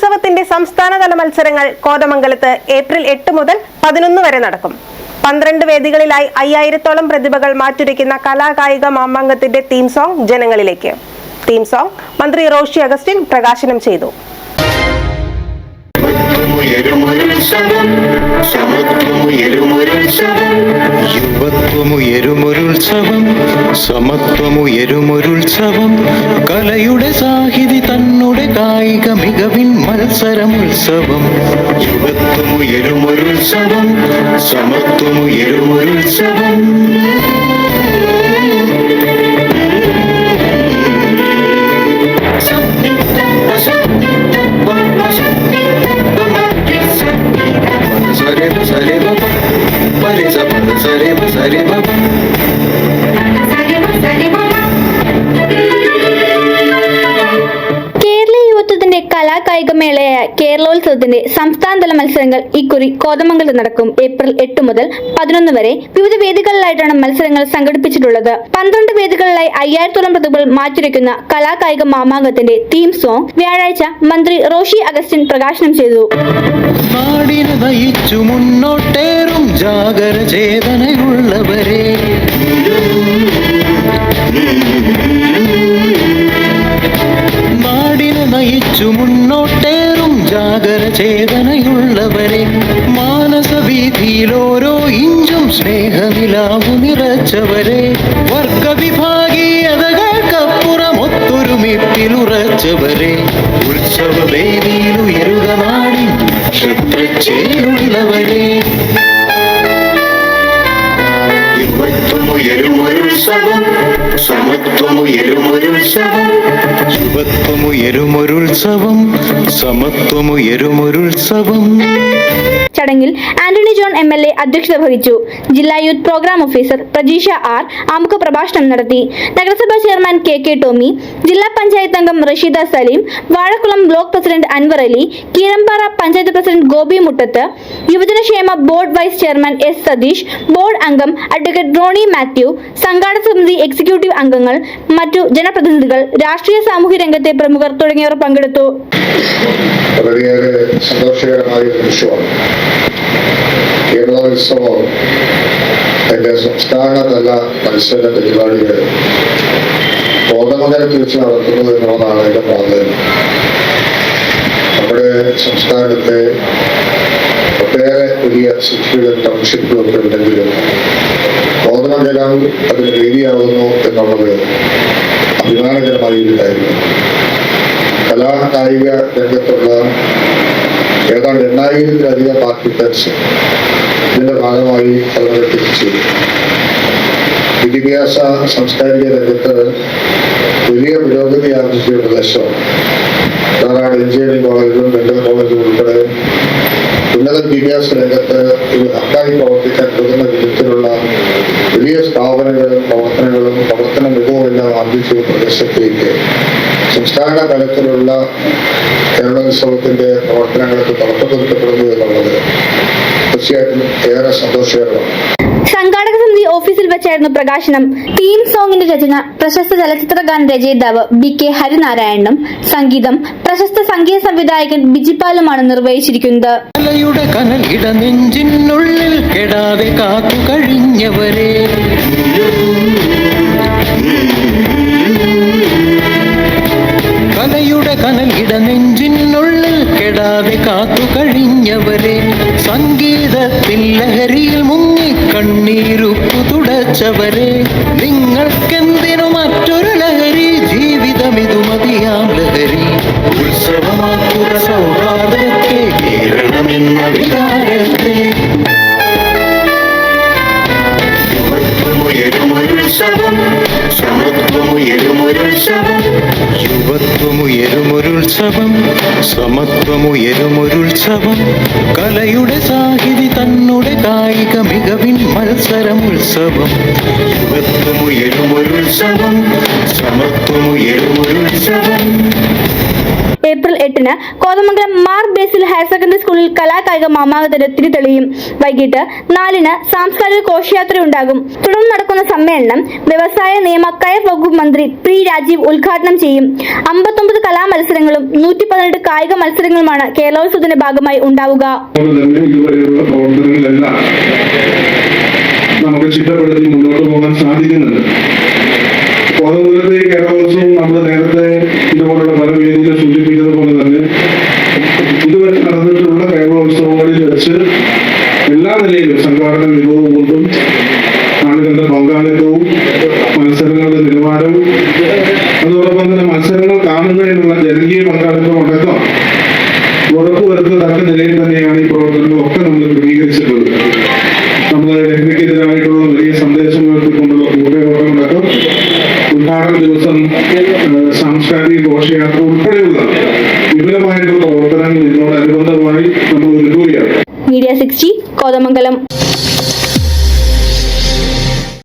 കേരളോത്സവത്തിന്റെ സംസ്ഥാനതല മത്സരങ്ങൾ കോതമംഗലത്ത് ഏപ്രിൽ എട്ട് മുതൽ പതിനൊന്ന് വരെ നടക്കും. പന്ത്രണ്ട് വേദികളിലായി അയ്യായിരത്തോളം പ്രതിഭകൾ മാറ്റുരയ്ക്കുന്ന കലാകായിക മാമാങ്കത്തിന്റെ തീം സോങ് ജനങ്ങളിലേക്ക്. തീം സോങ് മന്ത്രി റോഷി അഗസ്റ്റിൻ പ്രകാശനം ചെയ്തു. ഉയരുമൊരുത്സവം യുവത്വമുയരുമൊരുത്സവം സമത്വമുയരുമൊരുത്സവം കലയുടെ സാഹിതി തന്നുടെ കായിക മികവിൻ മത്സരം ഉത്സവം യുഗത്വമുയരുമൊരുത്സവം സമത്വമുയരുമൊരുത്സവം. യുവത്വത്തിന്റെ കലാകായിക മേളയായ കേരളോത്സവത്തിന്റെ സംസ്ഥാനതല മത്സരങ്ങൾ ഇക്കുറി കോതമംഗലത്ത് നടക്കും ഏപ്രിൽ എട്ട് മുതൽ പതിനൊന്ന് വരെ. വിവിധ വേദികളിലായിട്ടാണ് മത്സരങ്ങൾ സംഘടിപ്പിച്ചിട്ടുള്ളത്. പന്ത്രണ്ട് വേദികളിലായി അയ്യായിരത്തോളം പ്രതിഭകൾ മാറ്റിരിക്കുന്ന കലാകായിക മാമാങ്കത്തിന്റെ തീം സോങ് വ്യാഴാഴ്ച മന്ത്രി റോഷി അഗസ്റ്റിൻ പ്രകാശനം ചെയ്തു. മുന്നോട്ടേറും ജാഗര ചേതനയുള്ളവരെ മാനസവീതിയിൽ ഓരോ ഇഞ്ചും സ്നേഹനിലാവു നിറച്ചവരെ വർഗവിഭാഗീയതകൾക്കപ്പുറം ഒത്തൊരുമിപ്പിലുറച്ചവരെ ഉത്സവവേദിയിൽ ഉയരുക നക്ഷത്രച്ചേലുള്ളവരെ യുവത്വമുയരുമൊരുത്സവം സമത്വമുയരുമൊരുത്സവം ചടങ്ങിൽ Antony John M L A അധ്യക്ഷത വഹിച്ചു. ജില്ലാ youth programme officer Prajeesha R ആമുഖ പ്രഭാഷണം നടത്തി. നഗരസഭാ ചെയർമാൻ കെ കെ ടോമി ജില്ലാ പഞ്ചായത്ത് അംഗം Rasheeda Saleem Vazhakkulam block president Anwar Ali Keerampara panchayat president Gopi Muttath യുവജനക്ഷേമ board vice chairman S Satheesh board അംഗം അഡ്വക്കേറ്റ് റോണി മാത്യു സംഘാടക സമിതി എക്സിക്യൂട്ടീവ് അംഗങ്ങൾ മറ്റു ജനപ്രതിനിധികൾ രാഷ്ട്രീയ സാമൂഹ്യ രംഗത്തെ പ്രമുഖർ തുടങ്ങിയവർ പങ്കെടുത്തു. വളരെയേറെ സന്തോഷകരമായ ഒരു നിമിഷമാണ് കേരളോത്സവം അതിന്റെ സംസ്ഥാനതല മത്സര പരിപാടികൾ കോതമംഗലത്ത് വെച്ച് നടത്തുന്നത് എന്നുള്ളതാണ് അതിന്റെ പ്രാധാന്യം. നമ്മുടെ സംസ്ഥാനത്തെ ഒട്ടേറെ വലിയ സിറ്റികളും ടൗൺഷിപ്പുകളും ഒക്കെ ഉണ്ടെങ്കിലും കോതമംഗലം അതിന് വേദിയാവുന്നു എന്നുള്ളത് അഭിമാനകരമായ കലാ കായിക രംഗത്തുള്ള ഏതാണ്ട് എണ്ണായിരത്തിലധികം പാർട്ടിക്കൻസ് ഇതിന്റെ ഭാഗമായി അവതരിപ്പിച്ചു വിദ്യാഭ്യാസ സാംസ്കാരിക രംഗത്ത് വലിയ പുരോഗതി ആർജിച്ച ലക്ഷ്യം. ധാരാളം എഞ്ചിനീയറിംഗ് കോളേജും മെഡിക്കൽ കോളേജും ഉൾപ്പെടെ ഉന്നത വിദ്യാഭ്യാസ രംഗത്ത് ഒരു ഹക്കായി പ്രവർത്തിക്കാൻ പോകുന്ന വിധത്തിലുള്ള വലിയ സ്ഥാപനങ്ങളും പ്രവർത്തനങ്ങളും പ്രവർത്തന മികവുമെല്ലാം ആർജിച്ച ഒരു പ്രദേശത്തേക്ക് സംസ്ഥാന തലത്തിലുള്ള കേരളോത്സവത്തിന്റെ പ്രവർത്തനങ്ങൾക്ക് തുടക്കം കൊടുക്കപ്പെടുന്നു എന്നുള്ളത് തീർച്ചയായിട്ടും ഏറെ സന്തോഷകരമാണ്. സംഘാടക ഓഫീസിൽ വെച്ചായിരുന്നു പ്രകാശനം. തീം സോങ്ങിന്റെ രചന പ്രശസ്ത ചലച്ചിത്ര ഗാന രചയിതാവ് ബി കെ ഹരിനാരായണനും സംഗീതം പ്രശസ്ത സംഗീത സംവിധായകൻ ബിജിപാലുമാണ് നിർവഹിച്ചിരിക്കുന്നത്. ഇടനെഞ്ചിനുള്ളിൽ കെടാതെ കാത്തു കഴിഞ്ഞവരെ. കലയുടെ കനൽ ഇടനെഞ്ചിനുള്ളിൽ കെടാതെ കാത്തു കഴിഞ്ഞവരെ. സംഗീതത്തിൽ ലഹരിയിൽ മുങ്ങി കണ്ണീരുപ്പു തുടച്ചവരെ നിങ്ങൾക്കെന്തിനു മറ്റൊരു ലഹരി? ജീവിതം ഇതു മതിയാം ലഹരി. ഉത്സവമാക്കുക സൗഹാർദ്ദത്തെ കേരളമെന്ന യുവത്വമുയരുമൊരുത്സവം സമത്വമുയരുമൊരുത്സവം കലയുടെ സാഹിതി തന്നുടെ കായിക മികവിൻ മത്സരമുത്സവം. യുവത്വമുയരുമൊരുത്സവം സമത്വമുയരുമൊരുത്സവം ഏപ്രിൽ എട്ടിന് കോതമംഗലം മാർ ബേസിൽ ഹയർ സെക്കൻഡറി സ്കൂളിൽ കലാകായിക മാമാങ്കത്തിന്റെ തിരിതെളിയും. വൈകിട്ട് നാലിന് സാംസ്കാരിക ഘോഷയാത്ര ഉണ്ടാകും. തുടർന്ന് നടക്കുന്ന സമ്മേളനം വ്യവസായ നിയമ കയർ വകുപ്പ് മന്ത്രി പി രാജീവ് ഉദ്ഘാടനം ചെയ്യും. അമ്പത്തൊമ്പത് കലാമത്സരങ്ങളും നൂറ്റി പതിനെട്ട് കായിക മത്സരങ്ങളുമാണ് കേരളോത്സവത്തിന്റെ ഭാഗമായി ഉണ്ടാവുക. നമുക്ക് ചിട്ടപ്പെടുത്തി മുന്നോട്ട് പോകാൻ സാധിക്കുന്നുണ്ട്. കേരളോത്സവം നമ്മൾ നേരത്തെ ഇതുപോലുള്ള പല വേദികൾ സൂചിപ്പിച്ചതുപോലെ തന്നെ ഇതുവരെ നടന്നിട്ടുള്ള കേരളോത്സവങ്ങളിൽ വെച്ച് എല്ലാ നിലയിലും സംഘാടന മികവ് കൊണ്ടും ആളുകളുടെ പങ്കാളിത്തവും മത്സരങ്ങളുടെ നിലവാരവും അതോടൊപ്പം തന്നെ മത്സരങ്ങൾ കാണുന്നതിനുള്ള ജനകീയ പങ്കാളിത്തം അടക്കം ഉറപ്പുവരുത്തത്തക്ക നിലയിൽ തന്നെയാണ് ഈ പ്രവർത്തനങ്ങളൊക്കെ നമ്മൾ ക്രമീകരിച്ചിട്ടുള്ളത്. ഏഹ്, സാംസ്കാരിക ഘോഷയാത്ര ഉൾപ്പെടെയുള്ള വിപുലമായിട്ടുള്ള പ്രവർത്തനങ്ങൾ ഇതിനോടനുബന്ധമായി നമ്മൾ ഒരുക്കുകയാണ് മീഡിയ സിക്സ്റ്റി കോതമംഗലം.